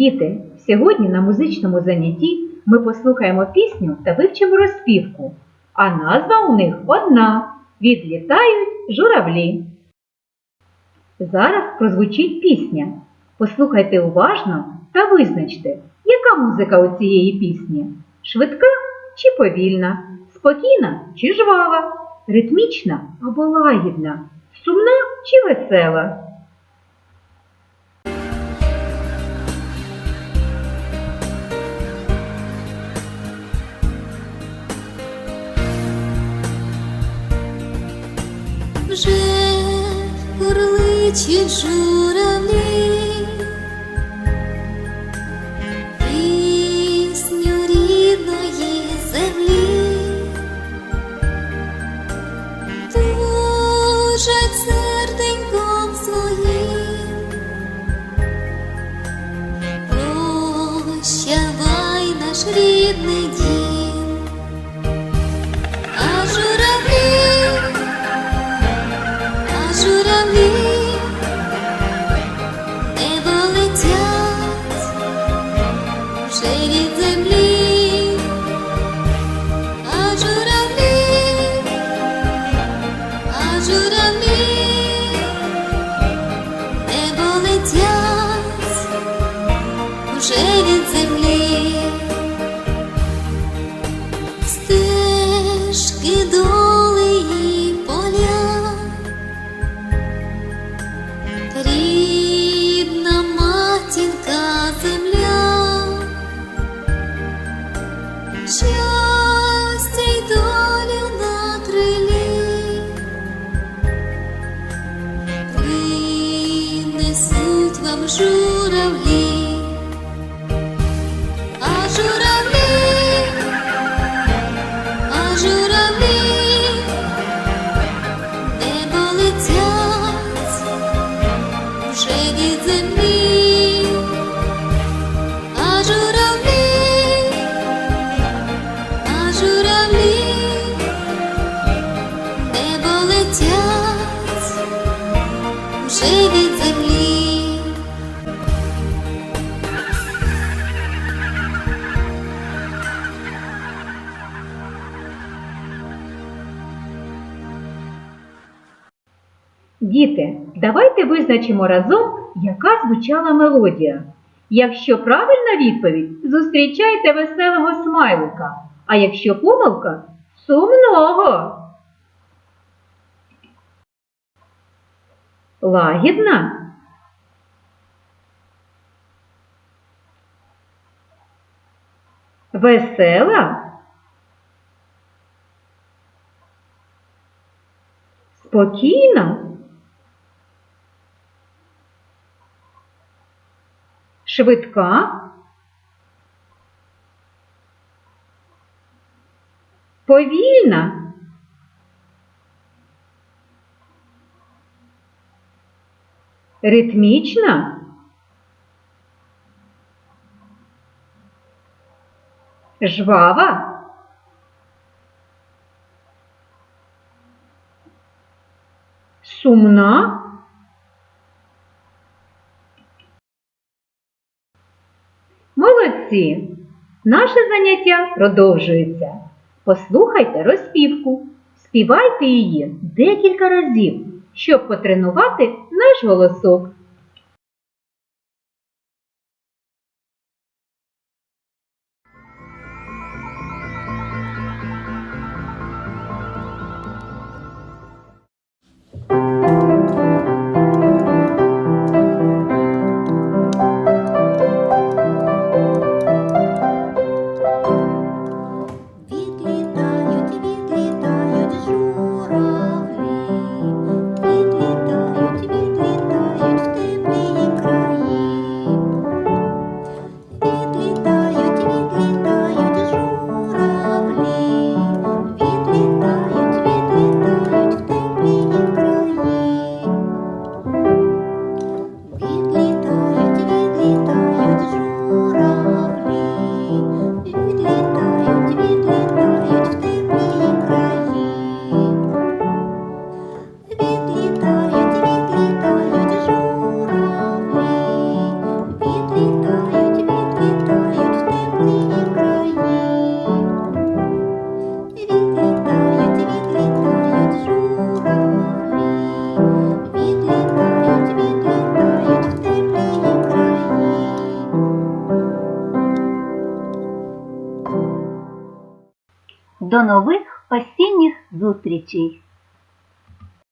Діти, сьогодні на музичному занятті ми послухаємо пісню та вивчимо розпівку, а назва у них одна Відлітають журавлі. Зараз прозвучить пісня. Послухайте уважно та визначте, яка музика у цієї пісні швидка чи повільна, спокійна чи жвава, ритмічна або лагідна, сумна чи весела. Курличуть журавлі, пісню принесуть вам журавлі, Діти, давайте визначимо разом, яка звучала мелодія. Якщо правильна відповідь, зустрічайте веселого смайлика, а якщо помилка сумного. Лагідна. Весела. Спокійна. Швидка. Повільна. Ритмічна. Жвава. Сумна. Молодці! Наше заняття продовжується. Послухайте розпівку. Співайте її декілька разів, щоб потренувати наш голосок. До нових осінніх зустрічей!